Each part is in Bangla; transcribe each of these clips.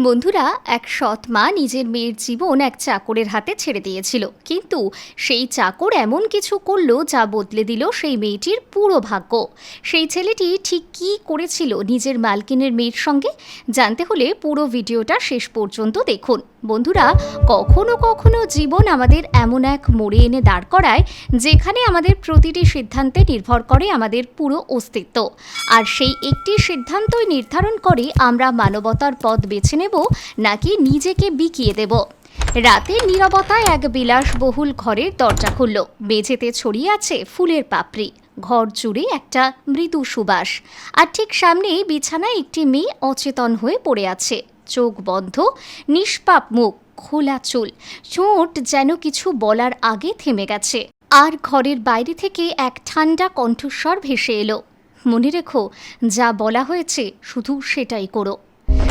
বন্ধুরা, এক সৎ মা নিজের মেয়ের জীবন এক চাকরের হাতে ছেড়ে দিয়েছিল। কিন্তু সেই চাকর এমন কিছু করল যা বদলে দিল সেই মেয়েটির পুরো ভাগ্য। সেই ছেলেটি ঠিক কী করেছিল নিজের মালকিনের মেয়ের সঙ্গে? জানতে হলে পুরো ভিডিওটা শেষ পর্যন্ত দেখুন। বন্ধুরা, কখনো কখনো জীবন আমাদের এমন এক মোড়ে এনে দাঁড় করায়, যেখানে আমাদের প্রতিটি সিদ্ধান্তে নির্ভর করে আমাদের পুরো অস্তিত্ব। আর সেই একটি সিদ্ধান্তই নির্ধারণ করে আমরা মানবতার পথ বেছে নেব নাকি নিজেকে বিকিয়ে দেব। রাতে নীরবতায় এক বিলাসবহুল ঘরের দরজা খুলল। মেঝেতে ছড়িয়ে আছে ফুলের পাপড়ি। ঘর জুড়ে একটা মৃদু সুবাস। আর ঠিক সামনেই বিছানায় একটি মেয়ে অচেতন হয়ে পড়ে আছে। চোখ বন্ধ, নিষ্পাপ মুখ, খোলা চুল। চোট যেন কিছু বলার আগে থেমে গেছে। আর ঘরের বাইরে থেকে এক ঠান্ডা কণ্ঠস্বর ভেসে এলো। মনে রেখো, যা বলা হয়েছে শুধু সেটাই করো।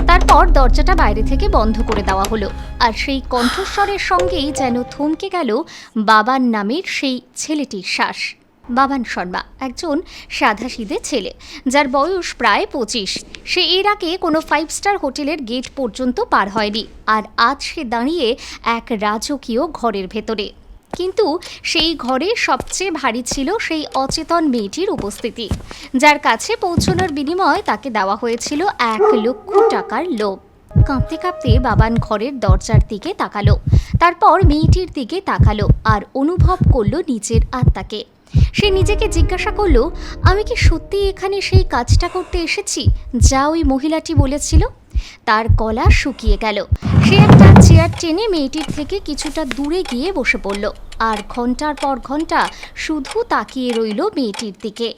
তারপর দরজাটা বাইরে থেকে বন্ধ করে দেওয়া হলো। আর সেই কণ্ঠস্বরের সঙ্গেই যেন থমকে গেল বাবার নামের সেই ছেলেটির শ্বাস। বাবান শর্মা, একজন সাধাসিধে ছেলে, যার বয়স প্রায় পঁচিশ। সে এর আগে কোনো ফাইভ স্টার হোটেলের গেট পর্যন্ত পার হয়নি। আর আজ সে দাঁড়িয়ে এক রাজকীয় ঘরের ভেতরে। কিন্তু সেই ঘরে সবচেয়ে ভারী ছিল সেই অচেতন মেয়েটির উপস্থিতি। যার কাছে পৌঁছানোর বিনিময়ে তাকে দেওয়া হয়েছিল এক লক্ষ টাকার লোভ। কাঁপতে কাঁপতে বাবান ঘরের দরজার দিকে তাকালো। তারপর মেয়েটির দিকে তাকালো আর অনুভব করল নিজের আত্মাকে। সে নিজেকে জিজ্ঞাসা করল, আমি কি সত্যি এখানে সেই কাজটা করতে এসেছি, যা ওই মহিলাটি বলেছিল? তার গলা শুকিয়ে গেল। সে একটা চেয়ার টেনে মেয়েটির থেকে কিছুটা দূরে গিয়ে বসে পড়ল। আর ঘণ্টার পর ঘণ্টা শুধু তাকিয়ে রইল মেয়েটির দিকে।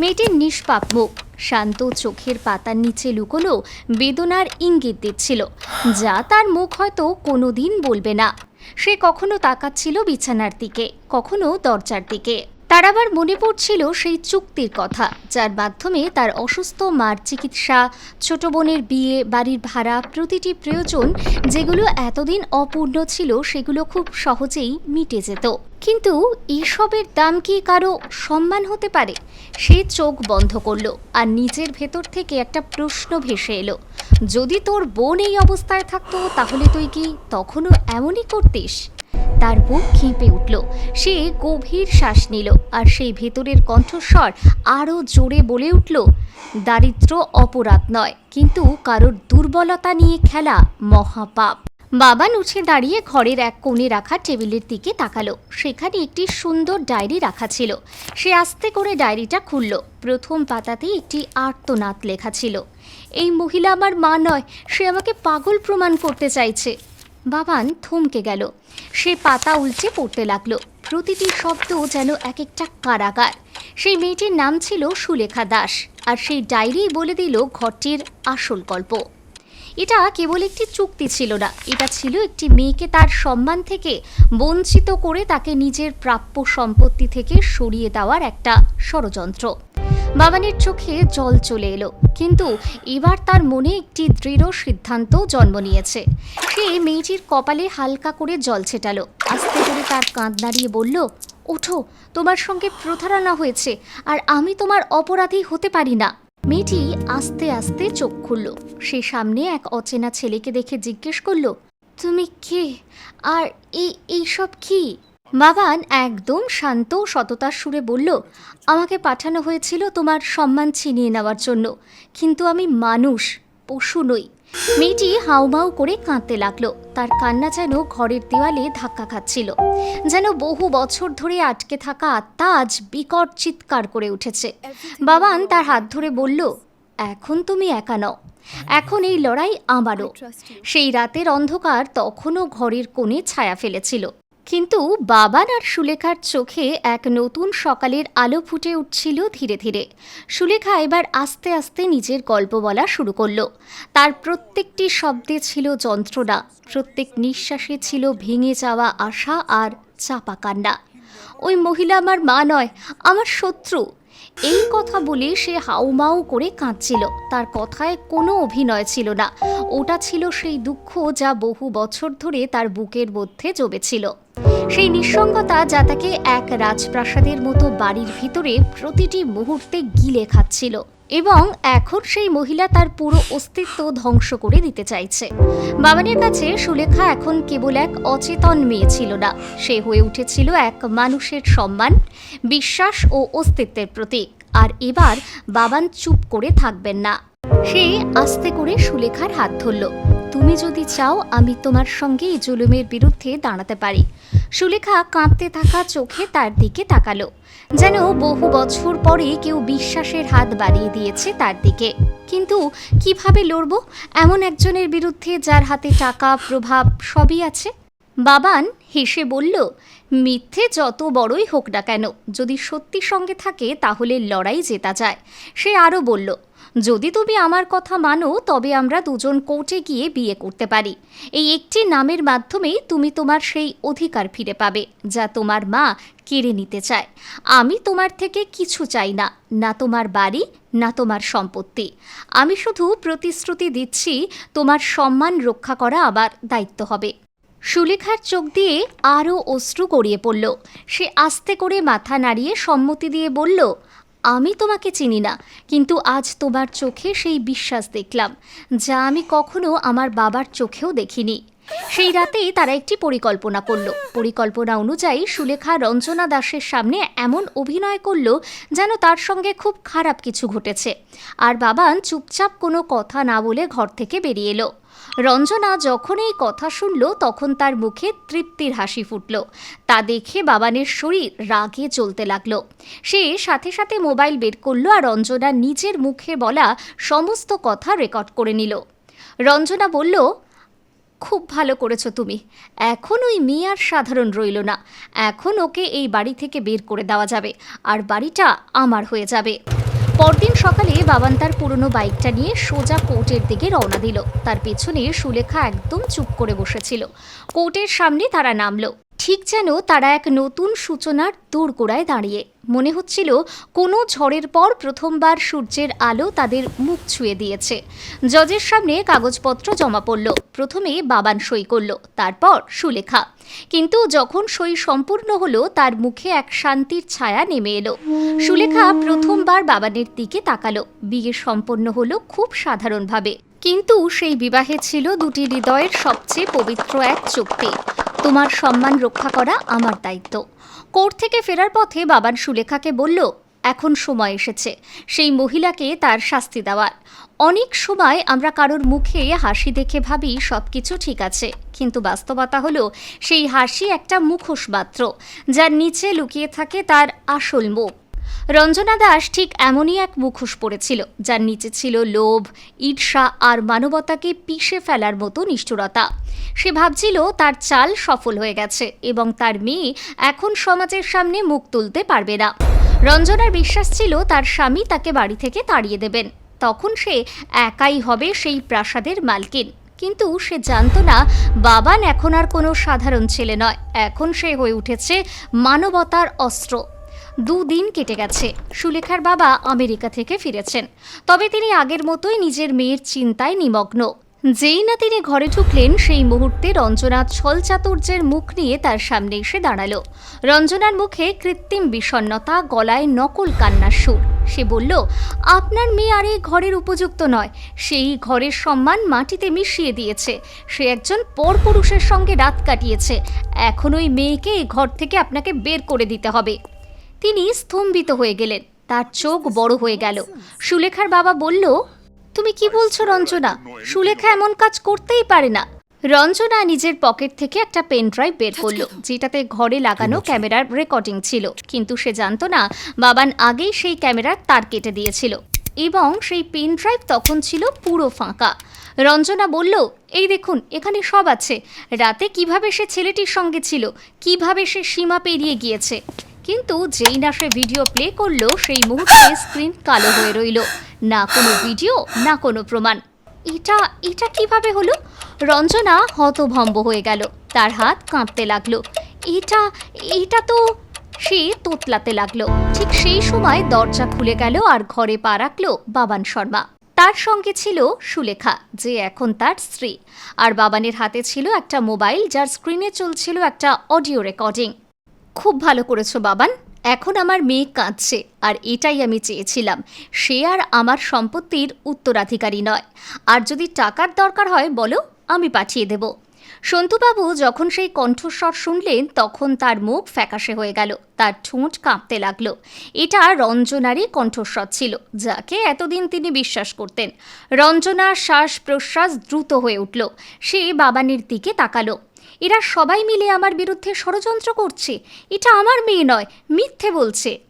মেয়েটির নিষ্পাপ মুখ, শান্ত চোখের পাতার নিচে লুকোলো বেদনার ইঙ্গিত দিচ্ছিল। যা তার মুখ হয়তো কোনোদিন বলবে না। সে কখনো তাকাচ্ছিল বিছানার দিকে, কখনো দরজার দিকে। তার আবার মনে পড়ছিল সেই চুক্তির কথা, যার মাধ্যমে তার অসুস্থ মার চিকিৎসা, ছোট বোনের বিয়ে, বাড়ির ভাড়া, প্রতিটি প্রয়োজন যেগুলো এতদিন অপূর্ণ ছিল সেগুলো খুব সহজেই মিটে যেত। কিন্তু এসবের দাম কি কারও সম্মান হতে পারে? সে চোখ বন্ধ করল আর নিজের ভেতর থেকে একটা প্রশ্ন ভেসে এলো। যদি তোর বোন এই অবস্থায় থাকতো তাহলে তুই কি তখনও এমনই করতিস? তার বুক খেঁপে উঠল। সে গভীর শ্বাস নিল আর সেই ভেতরের কণ্ঠস্বর আরও জোরে বলে উঠল দারিদ্র অপরাধ নয়, কিন্তু কারোর দুর্বলতা নিয়ে খেলা মহাপাপ। বাবা উঠে দাঁড়িয়ে ঘরের এক কোণে রাখা টেবিলের দিকে তাকালো। সেখানে একটি সুন্দর ডায়েরি রাখা ছিল। সে আস্তে করে ডায়েরিটা খুলল। প্রথম পাতাতেই একটি আর্তনাদ লেখা ছিল, এই মহিলা আমার মা নয়, সে আমাকে পাগল প্রমাণ করতে চাইছে। বাবান থমকে গেল। সে পাতা উল্টে পড়তে লাগল। প্রতিটি শব্দ যেন এক একটা কারাগার। সেই মেয়েটির নাম ছিল সুলেখা দাস আর সেই ডায়েরি বলে দিল ঘরটির আসল গল্প। এটা কেবল একটি চুক্তি ছিল না, এটা ছিল একটি মেয়েকে তার সম্মান থেকে বঞ্চিত করে তাকে নিজের প্রাপ্য সম্পত্তি থেকে সরিয়ে দেওয়ার একটা ষড়যন্ত্র। বাবানের চোখে জল চলে এলো। কিন্তু এবার তার মনে একটি দৃঢ় সিদ্ধান্ত জন্ম নিয়েছে। সে মেয়েটির কপালে হালকা করে জল ছেটালো। আস্তে করে তার কাঁধ দাঁড়িয়ে বলল, ওঠো, তোমার সঙ্গে প্রতারণা হয়েছে, আর আমি তোমার অপরাধী হতে পারি না। মেয়েটি আস্তে আস্তে চোখ খুলল। সে সামনে এক অচেনা ছেলেকে দেখে জিজ্ঞেস করল, তুমি কে? আর এই, এইসব কি? বাবান একদম শান্ত সততার সুরে বলল, আমাকে পাঠানো হয়েছিল তোমার সম্মান ছিনিয়ে নেওয়ার জন্য, কিন্তু আমি মানুষ, পশু নই। মেয়েটি হাউমাউ করে কাঁদতে লাগল। তার কান্না যেন ঘরের দেওয়ালে ধাক্কা খাচ্ছিল। যেন বহু বছর ধরে আটকে থাকা আত্মা আজ বিকট চিৎকার করে উঠেছে। বাবান তার হাত ধরে বলল, এখন তুমি একা নও। এখন এই লড়াই আমারও। সেই রাতের অন্ধকার তখনও ঘরের কোণে ছায়া ফেলেছিল। কিন্তু বাবান আর সুলেখার চোখে এক নতুন সকালের আলো ফুটে উঠছিল ধীরে ধীরে। সুলেখা এবার আস্তে আস্তে নিজের গল্প বলা শুরু করল। তার প্রত্যেকটি শব্দে ছিল যন্ত্রণা, প্রত্যেক নিঃশ্বাসে ছিল ভেঙে যাওয়া আশা আর চাপা কান্না। ওই মহিলা আমার মা নয়, আমার শত্রু। এই কথা বলে সে হাউমাউ করে কাঁদছিল। তার কথায় কোনো অভিনয় ছিল না। ওটা ছিল সেই দুঃখ যা বহু বছর ধরে তার বুকের মধ্যে জমেছিল। সেই নিঃসঙ্গতা যা তাকে এক রাজপ্রাসাদের মতো বাড়ির ভিতরে প্রতিটি মুহূর্তে গিলে খাচ্ছিল। এবং এখন সেই মহিলা তার পুরো অস্তিত্ব ধ্বংস করে দিতে চাইছে। বাবানের কাছে সুলেখা এখন কেবল এক অচেতন মেয়ে ছিল না। সে হয়ে উঠেছিল এক মানুষের সম্মান, বিশ্বাস ও অস্তিত্বের প্রতীক। আর এবার বাবান চুপ করে থাকবেন না। সে আস্তে করে সুলেখার হাত ধরল। তুমি যদি চাও, আমি তোমার সঙ্গে এই জুলুমের বিরুদ্ধে দাঁড়াতে পারি। সুলেখা কাঁপতে থাকা চোখে তার দিকে তাকালো। যেন বহু বছর পরে কেউ বিশ্বাসের হাত বাড়িয়ে দিয়েছে তার দিকে। কিন্তু কীভাবে লড়ব? এমন একজনের বিরুদ্ধে যার হাতে টাকা, প্রভাব সবই আছে। বাবান হেসে বলল, মিথ্যে যত বড়ই হোক না কেন, যদি সত্যি সঙ্গে থাকে তাহলে লড়াই জেতা যায়। সে আরও বলল যদি তুমি আমার কথা মানো, তবে আমরা দুজন কোর্টে গিয়ে বিয়ে করতে পারি। এই একটি নামের মাধ্যমে তুমি তোমার সেই অধিকার ফিরে পাবে, যা তোমার মা কেড়ে নিতে চায়। আমি তোমার থেকে কিছু চাই না না তোমার বাড়ি, না তোমার সম্পত্তি। আমি শুধু প্রতিশ্রুতি দিচ্ছি, তোমার সম্মান রক্ষা করা আমার দায়িত্ব হবে। সুলেখার চোখ দিয়ে আরও অশ্রু গড়িয়ে পড়ল। সে আস্তে করে মাথা নাড়িয়ে সম্মতি দিয়ে বলল আমি তোমাকে চিনি না, কিন্তু আজ তোমার চোখে সেই বিশ্বাস দেখলাম, যা আমি কখনো আমার বাবার চোখেও দেখিনি। সেই রাতেই তারা একটি পরিকল্পনা করল। পরিকল্পনা অনুযায়ী সুলেখা রঞ্জনা দাসের সামনে এমন অভিনয় করল যেন তার সঙ্গে খুব খারাপ কিছু ঘটেছে। আর বাবান চুপচাপ কোনো কথা না বলে ঘর থেকে বেরিয়ে এলো। রঞ্জনা যখন এই কথা শুনল, তখন তার মুখে তৃপ্তির হাসি ফুটল। তা দেখে বাবানের শরীর রাগে চলতে লাগল। সে সাথে সাথে মোবাইল বের করল আর রঞ্জনা নিজের মুখে বলা সমস্ত কথা রেকর্ড করে নিল। রঞ্জনা বলল, খুব ভালো করেছ তুমি। এখন ওই মেয়ে আর সাধারণ রইল না। এখন ওকে এই বাড়ি থেকে বের করে দেওয়া যাবে। আর বাড়িটা আমার হয়ে যাবে। পরদিন সকালে বাবান তার পুরনো বাইকটা নিয়ে সোজা কোর্টের দিকে রওনা দিল। তার পেছনে সুলেখা একদম চুপ করে বসেছিল। কোর্টের সামনে তারা নামলো। ঠিক যেন তারা এক নতুন সূচনার দোরগোড়ায় দাঁড়িয়ে। মনে হচ্ছিল কোনো ঝড়ের পর প্রথমবার সূর্যের আলো তাদের মুখ ছুঁয়ে দিয়েছে। জজের সামনে কাগজপত্র জমা পড়ল। প্রথমে বাবান সই করল, তারপর সুলেখা। কিন্তু যখন সই সম্পূর্ণ হলো, তার মুখে এক শান্তির ছায়া নেমে এলো। সুলেখা প্রথমবার বাবানের দিকে তাকালো। বিয়ে সম্পন্ন হলো খুব সাধারণভাবে। কিন্তু সেই বিবাহে ছিল দুটি হৃদয়ের সবচেয়ে পবিত্র এক চুক্তি। তোমার সম্মান রক্ষা করা আমার দায়িত্ব। কোর্ট থেকে ফেরার পথে বাবান সুলেখাকে বলল, এখন সময় এসেছে। সেই মহিলাকে তার শাস্তি দেওয়ার। অনেক সময় আমরা কারোর মুখে হাসি দেখে ভাবি সব কিছু ঠিক আছে। কিন্তু বাস্তবতা হলো, সেই হাসি একটা মুখোশ মাত্র, যার নিচে লুকিয়ে থাকে তার আসল মুখ। রঞ্জনা দাস ঠিক এমনই এক মুখোশ পড়েছিল যার নিচে ছিল লোভ, ঈর্ষা আর মানবতাকে পিষে ফেলার মতো নিষ্ঠুরতা। সে ভাবছিল তার চাল সফল হয়ে গেছে এবং তার মেয়ে এখন সমাজের সামনে মুখ তুলতে পারবে না। রঞ্জনার বিশ্বাস ছিল তার স্বামী তাকে বাড়ি থেকে তাড়িয়ে দেবেন। তখন সে একাই হবে সেই প্রাসাদের মালকিন। কিন্তু সে জানতো না, বাবান এখন আর কোনো সাধারণ ছেলে নয়। এখন সে হয়ে উঠেছে মানবতার অস্ত্র। দুদিন কেটে গেছে। সুলেখার বাবা আমেরিকা থেকে ফিরেছেন। তবে তিনি আগের মতোই নিজের মেয়ের চিন্তায় নিমগ্ন। যেই না তিনি ঘরে ঢুকলেন, সেই মুহূর্তে রঞ্জনা ছল চাতুর্যের মুখ নিয়ে তার সামনে এসে দাঁড়াল। রঞ্জনার মুখে কৃত্রিম বিষণ্ণতা, গলায় নকল কান্নার সুর। সে বলল, আপনার মেয়ে আর এই ঘরের উপযুক্ত নয়। সেই ঘরের সম্মান মাটিতে মিশিয়ে দিয়েছে। সে একজন পরপুরুষের সঙ্গে রাত কাটিয়েছে। এখন ওই মেয়েকে এই ঘর থেকে আপনাকে বের করে দিতে হবে। তিনি স্তম্ভিত হয়ে গেলেন। তার চোখ বড় হয়ে গেল। সুলেখার বাবা বলল তুমি কি বলছো রঞ্জনা? সুলেখা এমন কাজ করতেই পারে না। রঞ্জনা নিজের পকেট থেকে একটা পেন ড্রাইভ বের করল যেটাতে ঘরে লাগানো ক্যামেরার রেকর্ডিং ছিল। কিন্তু সে জানতো না বাবান আগেই সেই ক্যামেরার তার কেটে দিয়েছিল। এবং সেই পেন ড্রাইভ তখন ছিল পুরো ফাঁকা। রঞ্জনা বলল এই দেখুন এখানে সব আছে। রাতে কীভাবে সে ছেলেটির সঙ্গে ছিল কীভাবে সে সীমা পেরিয়ে গিয়েছে? কিন্তু যেই না সে ভিডিও প্লে করল সেই মুহূর্তে স্ক্রিন কালো হয়ে রইল। না কোনো ভিডিও, না কোনো প্রমাণ। এটা এটা কীভাবে হলো? রঞ্জনা হতভম্ব হয়ে গেল। তার হাত কাঁপতে লাগল। এটা এটা তো সে তোতলাতে লাগল। ঠিক সেই সময় দরজা খুলে গেল আর ঘরে পা রাখল বাবান শর্মা। তার সঙ্গে ছিল সুলেখা, যে এখন তার স্ত্রী। আর বাবানের হাতে ছিল একটা মোবাইল, যার স্ক্রিনে চলছিল একটা অডিও রেকর্ডিং। খুব ভালো করেছ বাবান। এখন আমার মেয়ে কাঁদছে, আর এটাই আমি চেয়েছিলাম। সে আর আমার সম্পত্তির উত্তরাধিকারী নয়। আর যদি টাকার দরকার হয় বলো, আমি পাঠিয়ে দেব। সন্তুবাবু যখন সেই কণ্ঠস্বর শুনলেন, তখন তার মুখ ফ্যাকাশে হয়ে গেল, তার ঠোঁট কাঁপতে লাগল। এটা রঞ্জনারই কণ্ঠস্বর ছিল, যাকে এতদিন তিনি বিশ্বাস করতেন। রঞ্জনার শ্বাস প্রশ্বাস দ্রুত হয়ে উঠল। সে বাবানের দিকে তাকালো। এরা সবাই মিলে আমার বিরুদ্ধে ষড়যন্ত্র করছে। এটা আমার মেয়ে নয়, মিথ্যে বলছে।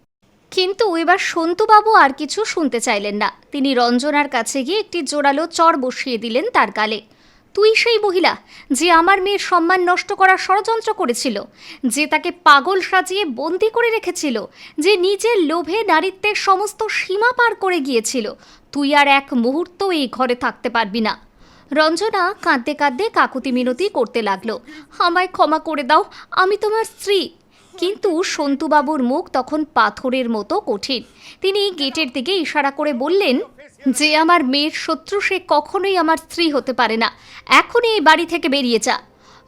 কিন্তু এবার সন্তুবাবু আর কিছু শুনতে চাইলেন না। তিনি রঞ্জনার কাছে গিয়ে একটি জোরালো চর বসিয়ে দিলেন তার গালে। তুই সেই মহিলা যে আমার মেয়ের সম্মান নষ্ট করার ষড়যন্ত্র করেছিল, যে তাকে পাগল সাজিয়ে বন্দি করে রেখেছিল, যে নিজের লোভে নারীত্বের সমস্ত সীমা পার করে গিয়েছিল, তুই আর এক মুহূর্ত এই ঘরে থাকতে পারবি না। রঞ্জনা কাঁদতে কাঁদতে কাকুতি মিনতি করতে লাগল। আমায় ক্ষমা করে দাও আমি তোমার স্ত্রী। কিন্তু সন্তুবাবুর মুখ তখন পাথরের মতো কঠিন। তিনি গেটের দিকে ইশারা করে বললেন যে আমার মেয়ের শত্রু সে কখনোই আমার স্ত্রী হতে পারে না। এখনই এই বাড়ি থেকে বেরিয়ে যা।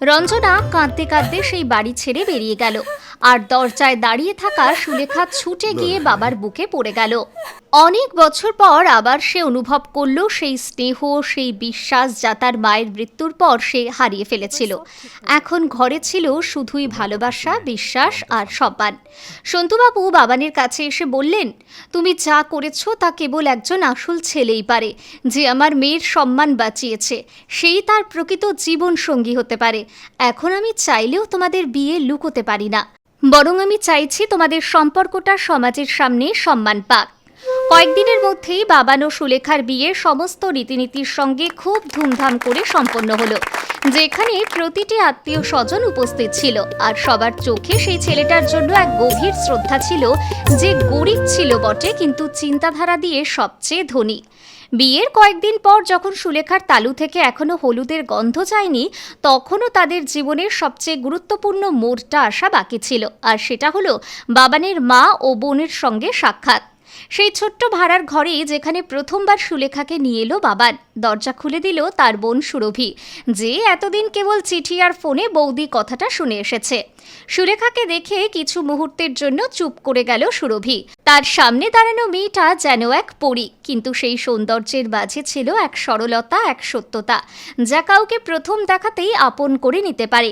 রঞ্জনা কাঁদতে কাঁদতে সেই বাড়ি ছেড়ে বেরিয়ে গেল। আর দরজায় দাঁড়িয়ে থাকা সুলেখা ছুটে গিয়ে বাবার বুকে পড়ে গেল। অনেক বছর পর আবার সে অনুভব করল সেই স্নেহ, সেই বিশ্বাস যা তার মায়ের মৃত্যুর পর সে হারিয়ে ফেলেছিল। এখন ঘরে ছিল শুধুই ভালোবাসা, বিশ্বাস আর সম্মান। সন্তুবাবু বাবানের কাছে এসে বললেন, তুমি যা করেছ তা কেবল একজন আসল ছেলেই পারে, যে আমার মেয়ের সম্মান বাঁচিয়েছে। সেই তার প্রকৃত জীবন সঙ্গী হতে পারে। এখন আমি চাইলেও তোমাদের বিয়ে লুকোতে পারি না। বরং আমি চাইছি তোমাদের সম্পর্কটা সমাজের সামনে সম্মান পাক। কয়েকদিনের মধ্যেই বাবান সুলেখার বিয়ে সমস্ত রীতিনীতির সঙ্গে খুব ধুমধাম করে সম্পন্ন হলো, যেখানে প্রতিটি আত্মীয় স্বজন উপস্থিত ছিল। আর সবার চোখে সেই ছেলেটার জন্য এক গভীর শ্রদ্ধা ছিল, যে গরিব ছিল বটে, কিন্তু চিন্তাধারা দিয়ে সবচেয়ে ধনী। বিয়ের কয়েকদিন পর যখন সুলেখার তালু থেকে এখনও হলুদের গন্ধ যায়নি, তখনও তাদের জীবনের সবচেয়ে গুরুত্বপূর্ণ মোড়টা আসা বাকি ছিল। আর সেটা হলো বাবানের মা ও বোনের সঙ্গে সাক্ষাৎ। সেই ছোট্ট ভাড়ার ঘরে যেখানে প্রথমবার সুলেখাকে নিয়ে এলো বাবান। দরজা খুলে দিল তার বোন সুরভি, যে এতদিন কেবল চিঠি আর ফোনে বৌদি কথাটা শুনে এসেছে। সুলেখাকে দেখে কিছু মুহূর্তের জন্য চুপ করে গেল সুরভি। তার সামনে দাঁড়ানো মেয়েটা যেন এক পরী, কিন্তু সেই সৌন্দর্যের বাজে ছিল এক সরলতা, এক সত্যতা, যা কাউকে প্রথম দেখাতেই আপন করে নিতে পারে।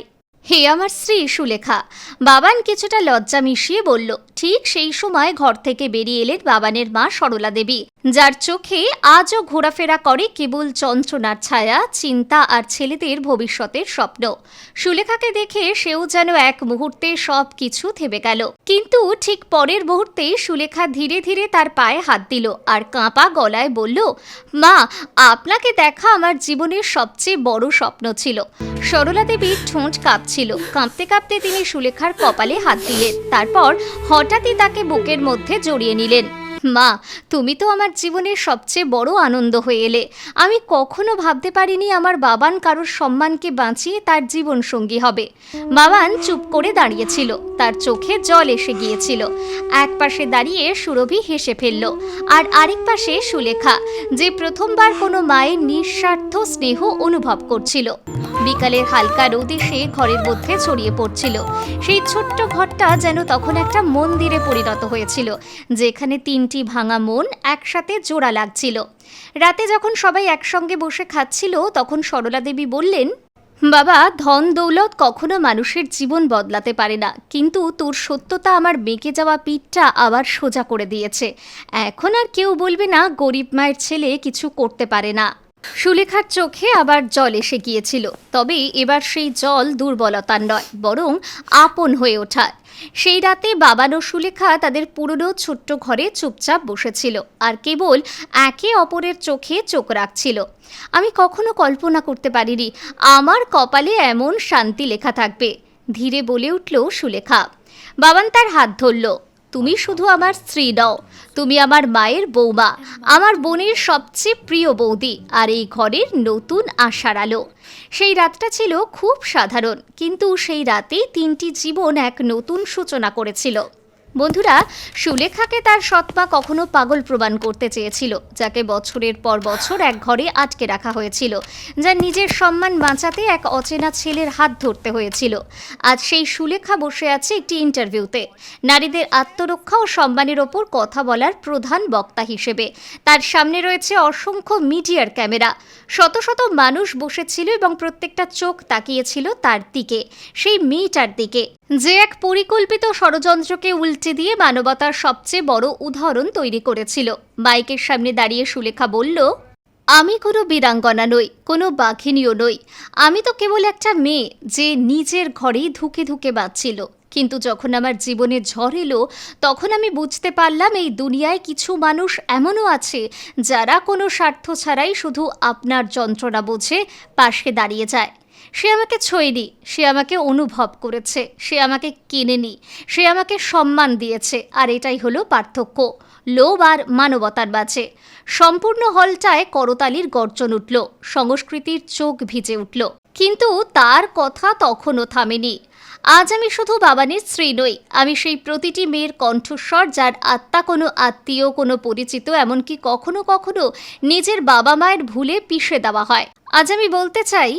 হে আমার স্ত্রী, সুলেখা। বাবান কিছুটা লজ্জা মিশিয়ে বলল, ঠিক সেই সময় ঘর থেকে বেরিয়ে এলেন বাবানের মা সরলা দেবী। যার চোখে আজও ঘোরাফেরা করে কেবল যন্ত্রণার ছায়া, চিন্তা আর ছেলেদের ভবিষ্যতের স্বপ্ন। সুলেখাকে দেখে সেও যেন এক মুহূর্তে সব কিছু থেমে গেল। কিন্তু ঠিক পরের মুহূর্তে সুলেখা ধীরে ধীরে তার পায়ে হাত দিল আর কাঁপা গলায় বলল, মা, আপনাকে দেখা আমার জীবনের সবচেয়ে বড় স্বপ্ন ছিল। সরলা দেবীর ঠোঁট কাঁপছিল। কাঁপতে কাঁপতে তিনি সুলেখার কপালে হাত দিলেন। তারপর হঠাৎই তাকে বুকের মধ্যে জড়িয়ে নিলেন। মা, তুমি তো আমার জীবনের সবচেয়ে বড় আনন্দ হয়ে এলে। আমি কখনো ভাবতে পারিনি আমার বাবান কারোর সম্মানকে বাঁচিয়ে তার জীবন সঙ্গী হবে। বাবান চুপ করে দাঁড়িয়েছিল, তার চোখে জল এসে গিয়েছিল। এক পাশে দাঁড়িয়ে সুরভি হেসে ফেলল, আর আরেক পাশে সুলেখা, যে প্রথমবার কোনো মায়ের নিঃস্বার্থ স্নেহ অনুভব করছিল। বিকালের হালকা রোদ এসে ঘরের মধ্যে ছড়িয়ে পড়ছিল। সেই ছোট্ট ঘরটা যেন তখন একটা মন্দিরে পরিণত হয়েছিল, যেখানে তিনটি ভাঙা মন একসাথে জোড়া লাগছিল। রাতে যখন সবাই একসঙ্গে বসে খাচ্ছিল, তখন সরলা দেবী বললেন, বাবা, ধন দৌলত কখনো মানুষের জীবন বদলাতে পারে না, কিন্তু তোর সত্যতা আমার বেঁকে যাওয়া পিঠটা আবার সোজা করে দিয়েছে। এখন আর কেউ বলবে না, গরিব মায়ের ছেলে কিছু করতে পারে না। সুলেখার চোখে আবার জল এসে গিয়েছিল। তবে এবার সেই জল দুর্বলতার নয়, বরং আপন হয়ে ওঠা সেই রাতে বাবান ও সুলেখা তাদের পুরনো ছোট্ট ঘরে চুপচাপ বসেছিল আর কেবল একে অপরের চোখে চোখ রাখছিল। আমি কখনো কল্পনা করতে পারিনি, আমার কপালে এমন শান্তি লেখা থাকবে, ধীরে বলে উঠল সুলেখা। বাবান তার হাত ধরল। তুমি শুধু আমার স্ত্রী নও, তুমি আমার মায়ের বৌমা, আমার বোনের সবচেয়ে প্রিয় বৌদি আর এই ঘরের নতুন আশার আলো। সেই রাতটা ছিল খুব সাধারণ, কিন্তু সেই রাতে তিনটি জীবন এক নতুন সূচনা করেছিল। বন্ধুরা, সুলেখাকে তার সৎমা কখনো পাগল প্রমাণ করতে চেয়েছিল, যাকে বছরের পর বছর এক ঘরে আটকে রাখা হয়েছিল, যার নিজের সম্মান বাঁচাতে এক অচেনা ছেলের হাত ধরতে হয়েছিল। আজ সেই সুলেখা বসে আছে একটি ইন্টারভিউতে। নারীদের আত্মরক্ষা ও সম্মানের ওপর কথা বলার প্রধান বক্তা হিসেবে। তার সামনে রয়েছে অসংখ্য মিডিয়ার ক্যামেরা। শত শত মানুষ বসেছিল এবং প্রত্যেকটা চোখ তাকিয়েছিল তার দিকে, সেই মেয়েটার দিকে। যে এক পরিকল্পিত ষড়যন্ত্রকে উল্টে দিয়ে মানবতার সবচেয়ে বড় উদাহরণ তৈরি করেছিল। বাইকের সামনে দাঁড়িয়ে সুলেখা বলল, আমি কোনো বীরাঙ্গনা নই, কোনো বাঘিনীও নই। আমি তো কেবল একটা মেয়ে যে নিজের ঘরেই ধুকে ধুকে বাঁচছিল। কিন্তু যখন আমার জীবনে ঝড় এলো, তখন আমি বুঝতে পারলাম এই দুনিয়ায় কিছু মানুষ এমনও আছে যারা কোনো স্বার্থ ছাড়াই শুধু আপনার যন্ত্রণা বোঝে পাশে দাঁড়িয়ে যায়। সে আমাকে ছইনি সে আমাকে অনুভব করেছে, সে আমাকে কেনেনি সে আমাকে সম্মান দিয়েছে, আর এটাই হলো পার্থক্য। লোভ আর মানবতার মাঝে। সম্পূর্ণ হলটায় করতালির গর্জন উঠল, সংস্কৃতির চোখ ভিজে উঠল। কিন্তু তার কথা তখনও থামেনি। আজ আমি শুধু বাবানের স্ত্রী নই, আমি সেই প্রতিটি মেয়ের কণ্ঠস্বর যার আত্মা কোনো আত্মীয়, কোনো পরিচিত, এমনকি কখনো কখনো নিজের বাবা মায়ের ভুলে পিষে দেওয়া হয়। আজ আমি বলতে চাই,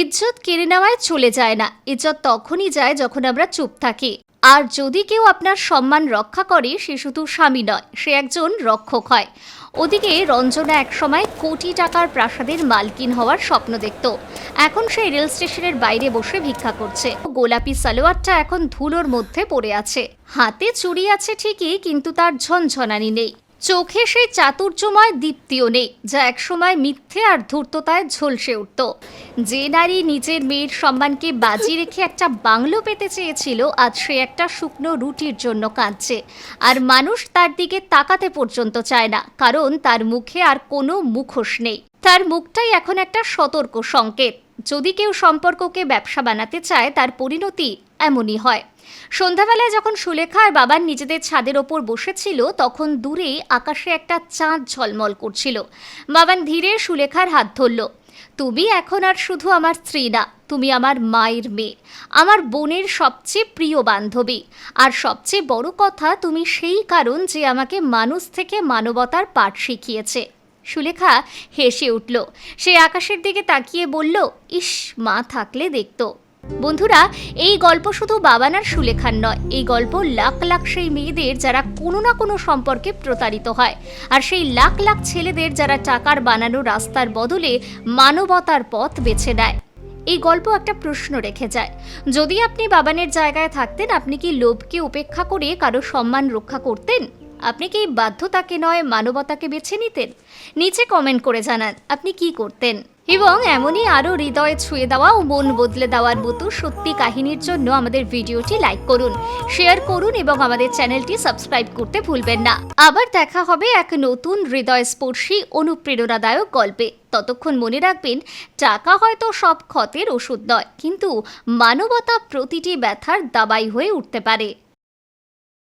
ইজ্জত কেড়ে নেওয়ায় চলে যায় না, ইজ্জত তখনই যায় যখন আমরা চুপ থাকি। আর যদি কেউ আপনার সম্মান রক্ষা করে, সে শুধু স্বামী নয়, সে একজন রক্ষক হয়। ওদিকে রঞ্জনা একসময় কোটি টাকার প্রাসাদের মালকিন হওয়ার স্বপ্ন দেখত। এখন সেই রেল স্টেশনের বাইরে বসে ভিক্ষা করছে। গোলাপি সালোয়ারটা এখন ধুলোর মধ্যে পড়ে আছে। হাতে চুরি আছে ঠিকই, কিন্তু তার ঝনঝনানি নেই। চোখে সেই চাতুর্যময় দীপ্তিও নেই, যা একসময় মিথ্যে আর ধূর্ততায় ঝলসে উঠত। যে নারী নিজের মেয়ের সম্মানকে বাজি রেখে একটা বাংলো পেতে চেয়েছিল, আজ সে একটা শুকনো রুটির জন্য কাঁদছে। আর মানুষ তার দিকে তাকাতে পর্যন্ত চায় না, কারণ তার মুখে আর কোনো মুখোশ নেই। তার মুখটাই এখন একটা সতর্ক সংকেত। যদি কেউ সম্পর্ককে ব্যবসা বানাতে চায়, তার পরিণতি এমনই হয়। সন্ধ্যাবেলায় যখন সুলেখা আর বাবার নিজেদের ছাদের ওপর বসেছিল, তখন দূরে আকাশে একটা চাঁদ ঝলমল করছিল। বাবান ধীরে সুলেখার হাত ধরল, তুমি এখন আর শুধু আমার স্ত্রী না, তুমি আমার মায়ের মেয়ে। আমার বোনের সবচেয়ে প্রিয় বান্ধবী। আর সবচেয়ে বড় কথা, তুমি সেই কারণ যে আমাকে মানুষ থেকে মানবতার পাঠ শিখিয়েছে। সুলেখা হেসে উঠল। সে আকাশের দিকে তাকিয়ে বলল, ইস, মা থাকলে দেখতো। বন্ধুরা, এই গল্প শুধু বাবানার সুলেখার নয়, এই গল্প লাখ লাখ সেই মেয়েদের যারা কোনো না কোনো সম্পর্কে প্রতারিত হয়। আর সেই লাখ লাখ ছেলেদের যারা টাকার বানানো রাস্তার বদলে মানবতার পথ বেছে নেয়। এই গল্প একটা প্রশ্ন রেখে যায়। যদি আপনি বাবানের জায়গায় থাকতেন, আপনি কি লোভকে উপেক্ষা করে কারও সম্মান রক্ষা করতেন? আপনি কি বাধ্যতাকে নয়, মানবতাকে বেছে নিতেন? নিচে কমেন্ট করে জানান, আপনি কি করতেন? এবং এমনই আরও হৃদয়ে ছুঁয়ে দেওয়া ও মন বদলে দেওয়ার মতো সত্যি কাহিনীর জন্য আমাদের ভিডিওটি লাইক করুন, শেয়ার করুন এবং আমাদের চ্যানেলটি সাবস্ক্রাইব করতে ভুলবেন না। আবার দেখা হবে এক নতুন হৃদয়স্পর্শী, অনুপ্রেরণাদায়ক গল্পে। ততক্ষণ মনে রাখবেন, টাকা হয়তো সব ক্ষতের ওষুধ নয়, কিন্তু মানবতা প্রতিটি ব্যথার দাবাই হয়ে উঠতে পারে।